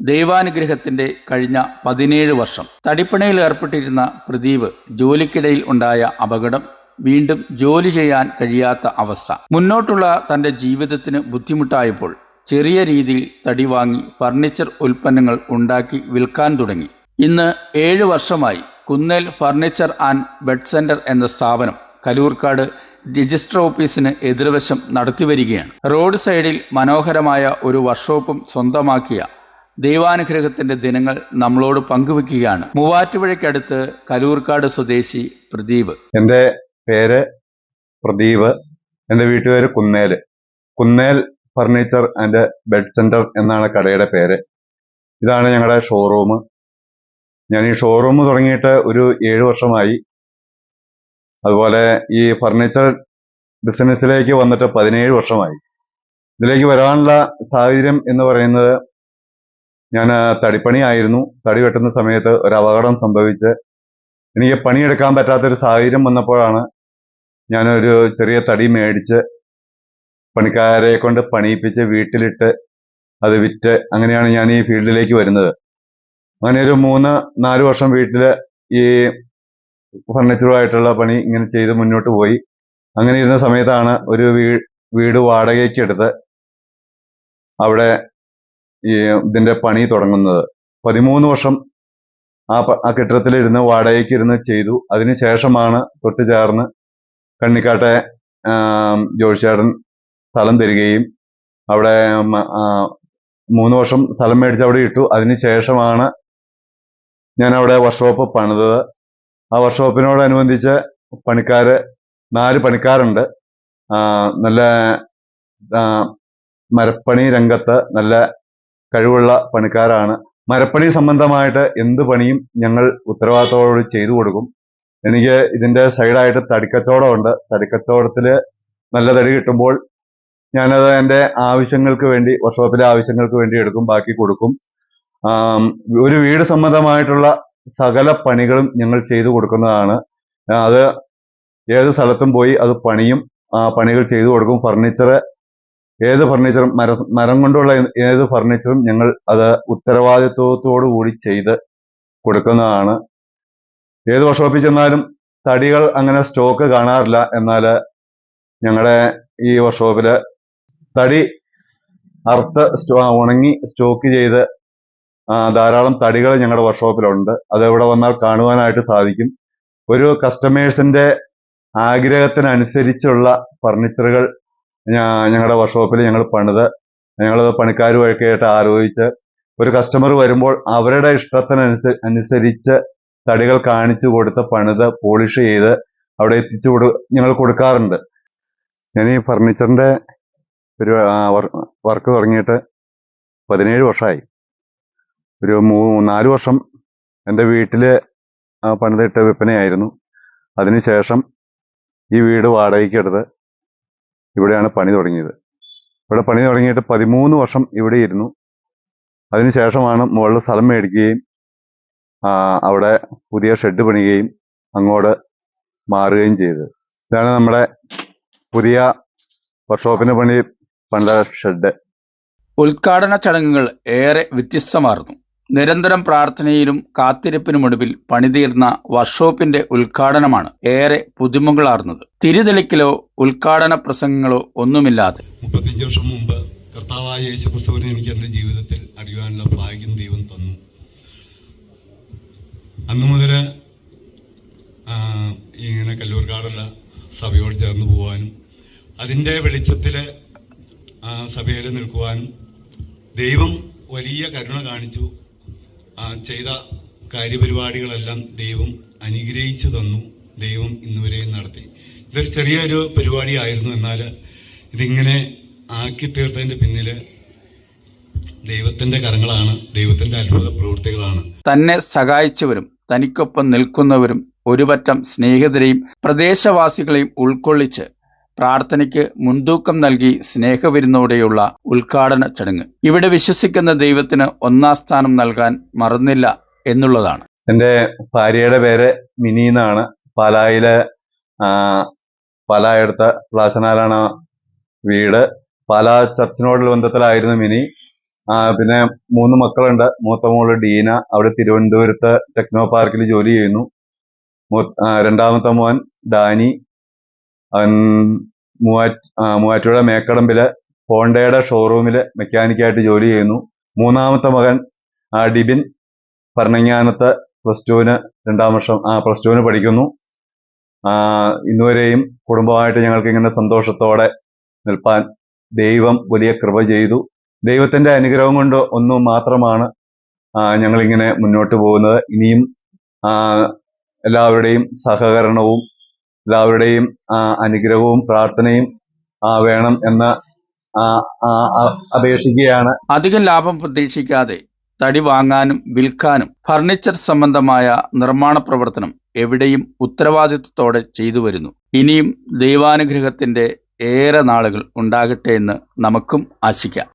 ദൈവാനുഗ്രഹത്തിന്റെ കഴിഞ്ഞ പതിനേഴ് വർഷം. തടിപ്പണയിൽ ഏർപ്പെട്ടിരുന്ന പ്രദീപ് ജോലിക്കിടയിൽ ഉണ്ടായ അപകടം വീണ്ടും ജോലി ചെയ്യാൻ കഴിയാത്ത അവസ്ഥ. മുന്നോട്ടുള്ള തന്റെ ജീവിതത്തിന് ബുദ്ധിമുട്ടായപ്പോൾ ചെറിയ രീതിയിൽ തടി വാങ്ങി ഫർണിച്ചർ ഉൽപ്പന്നങ്ങൾ ഉണ്ടാക്കി വിൽക്കാൻ തുടങ്ങി. ഇന്ന് ഏഴു വർഷമായി Kunnel furniture and bed centre എന്ന സ്ഥാപനം കലൂർക്കാട് രജിസ്റ്റർ ഓഫീസിന് എതിർവശം നടത്തിവരികയാണ്. റോഡ് സൈഡിൽ മനോഹരമായ ഒരു വർക്ക്ഷോപ്പും സ്വന്തമാക്കിയ ദൈവാനുഗ്രഹത്തിന്റെ ദിനങ്ങൾ നമ്മളോട് പങ്കുവെക്കുകയാണ്. മൂവാറ്റുപുഴയ്ക്കടുത്ത് കലൂർക്കാട് സ്വദേശി പ്രദീപ്. എന്റെ പേര് പ്രദീപ്. എന്റെ വീട്ടുപേര് Kunnel Kunnel furniture and bed centre എന്നാണ് കടയുടെ പേര്. ഇതാണ് ഞങ്ങളുടെ ഷോറൂം ഞാൻ ഈ ഷോറൂം തുടങ്ങിയിട്ട് ഒരു ഏഴ് വർഷമായി. അതുപോലെ ഈ ഫർണിച്ചർ ബിസിനസ്സിലേക്ക് വന്നിട്ട് പതിനേഴ് വർഷമായി. ഇതിലേക്ക് വരാനുള്ള സാഹചര്യം എന്ന് പറയുന്നത് ഞാൻ തടിപ്പണിയായിരുന്നു. തടി വെട്ടുന്ന സമയത്ത് ഒരു അപകടം സംഭവിച്ച് എനിക്ക് പണിയെടുക്കാൻ പറ്റാത്തൊരു സാഹചര്യം വന്നപ്പോഴാണ് ഞാനൊരു ചെറിയ തടി മേടിച്ച് പണിക്കാരെ കൊണ്ട് പണിയിപ്പിച്ച് വീട്ടിലിട്ട് അത് വിറ്റ് അങ്ങനെയാണ് ഞാൻ ഈ ഫീൽഡിലേക്ക് വരുന്നത്. അങ്ങനെ ഒരു മൂന്ന് നാല് വർഷം വീട്ടിൽ ഈ ഫർണിച്ചറുമായിട്ടുള്ള പണി ഇങ്ങനെ ചെയ്ത് മുന്നോട്ട് പോയി. അങ്ങനെ ഇരുന്ന സമയത്താണ് ഒരു വീട് വാടകയ്ക്ക് എടുത്ത് അവിടെ ഈ ഇതിന്റെ പണി തുടങ്ങുന്നത്. പതിമൂന്ന് വർഷം ആ ആ കെട്ടിടത്തിലിരുന്ന് വാടകയ്ക്ക് ഇരുന്ന് ചെയ്തു. അതിനുശേഷമാണ് തൊട്ട് ചേർന്ന് കണ്ണിക്കാട്ടെ ജോഷിയാടൻ സ്ഥലം തരികയും അവിടെ മൂന്ന് വർഷം സ്ഥലം മേടിച്ച് അവിടെ ഇട്ടു. അതിനുശേഷമാണ് ഞാൻ അവിടെ വർക്ക്ഷോപ്പ് പണിതത്. ആ വർക്ക്ഷോപ്പിനോടനുബന്ധിച്ച് പണിക്കാര് നാല് പണിക്കാരുണ്ട്. നല്ല മരപ്പണി രംഗത്ത് നല്ല കഴിവുള്ള പണിക്കാരാണ്. മരപ്പണി സംബന്ധമായിട്ട് എന്ത് പണിയും ഞങ്ങൾ ഉത്തരവാദിത്തോട് ചെയ്തു കൊടുക്കും. എനിക്ക് ഇതിന്റെ സൈഡായിട്ട് തടിക്കച്ചവടമുണ്ട് തടിക്കച്ചവടത്തിൽ നല്ല തടി കിട്ടുമ്പോൾ ഞാനത് എന്റെ ആവശ്യങ്ങൾക്ക് വേണ്ടി വർക്ക്ഷോപ്പിലെ ആവശ്യങ്ങൾക്ക് വേണ്ടി എടുക്കും ബാക്കി കൊടുക്കും. ഒരു വീട് സംബന്ധമായിട്ടുള്ള സകല പണികളും ഞങ്ങൾ ചെയ്തു കൊടുക്കുന്നതാണ്. അത് ഏത് സ്ഥലത്തും പോയി അത് പണിയും പണികൾ ചെയ്തു കൊടുക്കും. ഫർണിച്ചർ ഏത് ഫർണിച്ചറും മര കൊണ്ടുള്ള ഏത് ഫർണിച്ചറും ഞങ്ങൾ അത് ഉത്തരവാദിത്വത്തോടു കൂടി ചെയ്ത് കൊടുക്കുന്നതാണ്. ഏത് വർക്ക്ഷോപ്പിൽ ചെന്നാലും തടികൾ അങ്ങനെ സ്റ്റോക്ക് കാണാറില്ല. എന്നാൽ ഞങ്ങളുടെ ഈ വർഷോപ്പിൽ തടി അറുത്ത് ഉണങ്ങി സ്റ്റോക്ക് ചെയ്ത് ധാരാളം തടികൾ ഞങ്ങളുടെ വർക്ക്ഷോപ്പിലുണ്ട് അത് ഇവിടെ വന്നാൽ കാണുവാനായിട്ട് സാധിക്കും. ഒരു കസ്റ്റമേഴ്സിന്റെ ആഗ്രഹത്തിനനുസരിച്ചുള്ള ഫർണിച്ചറുകൾ ഞങ്ങളുടെ വർക്ക്ഷോപ്പിൽ ഞങ്ങൾ പണിത് ഞങ്ങളത് പണിക്കാരുമൊക്കെ ആയിട്ട് ആലോചിച്ച് ഒരു കസ്റ്റമർ വരുമ്പോൾ അവരുടെ ഇഷ്ടത്തിനനുസ അനുസരിച്ച് തടികൾ കാണിച്ചു കൊടുത്ത് പണിത് പോളിഷ് ചെയ്ത് അവിടെ എത്തിച്ചു കൊടു ഞങ്ങൾ കൊടുക്കാറുണ്ട്. ഞാൻ ഈ ഫർണിച്ചറിന്റെ ഒരു വർക്ക് തുടങ്ങിയിട്ട് പതിനേഴ് വർഷമായി ഒരു മൂ നാല് വർഷം എന്റെ വീട്ടിൽ പണിതിട്ട വിൽപ്പനയായിരുന്നു അതിനുശേഷം ഈ വീട് വാടകയ്ക്ക് എടുത്ത് ഇവിടെയാണ് പണി തുടങ്ങിയത്. ഇവിടെ പണി തുടങ്ങിയിട്ട് പതിമൂന്ന് വർഷം ഇവിടെ ഇരുന്നു. അതിനുശേഷമാണ് മുകളിൽ സ്ഥലം മേടിക്കുകയും അവിടെ പുതിയ ഷെഡ് പണിയുകയും അങ്ങോട്ട് മാറുകയും ചെയ്തത്. ഇതാണ് നമ്മുടെ പുതിയ വർക്ക്ഷോപ്പിന് പണി പണ്ട ഷെഡ് ഉദ്ഘാടന ചടങ്ങുകൾ ഏറെ വ്യത്യസ്തമായിരുന്നു. നിരന്തരം പ്രാർത്ഥനയിലും കാത്തിരിപ്പിനുമൊടുവിൽ പണിതീർന്ന വർക്ക്ഷോപ്പിന്റെ ഉദ്ഘാടനമാണ് ഏറെ പുതുമകളാർന്നത്. തിരിതെളിക്കലോ ഉദ്ഘാടന പ്രസംഗങ്ങളോ ഒന്നുമില്ലാതെ. മുപ്പത്തഞ്ച് വർഷം മുമ്പ് കർത്താവായ എനിക്ക് ജീവിതത്തിൽ അറിയുവാനുള്ള ഭാഗ്യം ദൈവം തന്നു. അന്നു മുതൽ ഇങ്ങനെ കല്ലൂർക്കാടുള്ള സഭയോട് ചേർന്ന് പോകാനും അതിന്റെ വെളിച്ചത്തിൽ സഭയിൽ നിൽക്കുവാനും ദൈവം വലിയ കരുണ കാണിച്ചു. ചെയ്ത കാര്യപരിപാടികളെല്ലാം ദൈവം അനുഗ്രഹിച്ചു തന്നു. ദൈവം ഇന്നുവരെയും നടത്തി. ഇതൊരു ചെറിയൊരു പരിപാടിയായിരുന്നു എന്നാൽ ഇതിങ്ങനെ ആക്കി തീർത്തതിന്റെ പിന്നിൽ ദൈവത്തിന്റെ കരങ്ങളാണ് ദൈവത്തിന്റെ അത്ഭുത പ്രവൃത്തികളാണ്. തന്നെ സഹായിച്ചവരും തനിക്കൊപ്പം നിൽക്കുന്നവരും ഒരുപറ്റം സ്നേഹിതരെയും പ്രദേശവാസികളെയും ഉൾക്കൊള്ളിച്ച് പ്രാർത്ഥനയ്ക്ക് മുൻതൂക്കം നൽകി സ്നേഹവിരുന്നോടെയുള്ള ഉദ്ഘാടന ചടങ്ങ്. ഇവിടെ വിശ്വസിക്കുന്ന ദൈവത്തിന് ഒന്നാം സ്ഥാനം നൽകാൻ മറന്നില്ല എന്നുള്ളതാണ്. എന്റെ ഭാര്യയുടെ പേര് മിനി എന്നാണ്. പാലായിലെ പാലായടുത്ത പ്ലാസനാലാണ് വീട്. പാലാ ചർച്ചിനോടുള്ള ബന്ധത്തിലായിരുന്നു മിനി. പിന്നെ മൂന്ന് മക്കളുണ്ട്. മൂത്ത മോൾ ഡീന. അവിടെ തിരുവനന്തപുരത്ത് ടെക്നോ പാർക്കിൽ ജോലി ചെയ്യുന്നു. രണ്ടാമത്തെ മോൻ ഡാനി. അവൻ മൂവാറ്റുപുഴ മേക്കടമ്പിൽ ഹോണ്ടയുടെ ഷോറൂമിൽ മെക്കാനിക്കായിട്ട് ജോലി ചെയ്യുന്നു. മൂന്നാമത്തെ മകൻ ഡിബിൻ ഭരണങ്ങാനത്ത് പ്ലസ് ടുവിന് രണ്ടാം വർഷം ആ പ്ലസ് ടുവിന് പഠിക്കുന്നു. ഇന്നുവരെയും കുടുംബമായിട്ട് ഞങ്ങൾക്ക് ഇങ്ങനെ സന്തോഷത്തോടെ നിൽപ്പാൻ ദൈവം വലിയ കൃപ ചെയ്തു. ദൈവത്തിന്റെ അനുഗ്രഹം കൊണ്ട് ഒന്നും മാത്രമാണ് ഞങ്ങളിങ്ങനെ മുന്നോട്ട് പോകുന്നത്. ഇനിയും എല്ലാവരുടെയും സഹകരണവും എല്ലാവരുടെയും അനുഗ്രഹവും പ്രാർത്ഥനയും വേണം എന്ന് അപേക്ഷിക്കുകയാണ്. അധികം ലാഭം പ്രതീക്ഷിക്കാതെ തടി വാങ്ങാനും വിൽക്കാനും ഫർണിച്ചർ സംബന്ധമായ നിർമ്മാണ പ്രവർത്തനം എവിടെയും ഉത്തരവാദിത്വത്തോടെ ചെയ്തു വരുന്നു. ഇനിയും ദൈവാനുഗ്രഹത്തിന്റെ ഏറെ നാളുകൾ ഉണ്ടാകട്ടെ എന്ന് നമുക്കും ആശിക്കാം.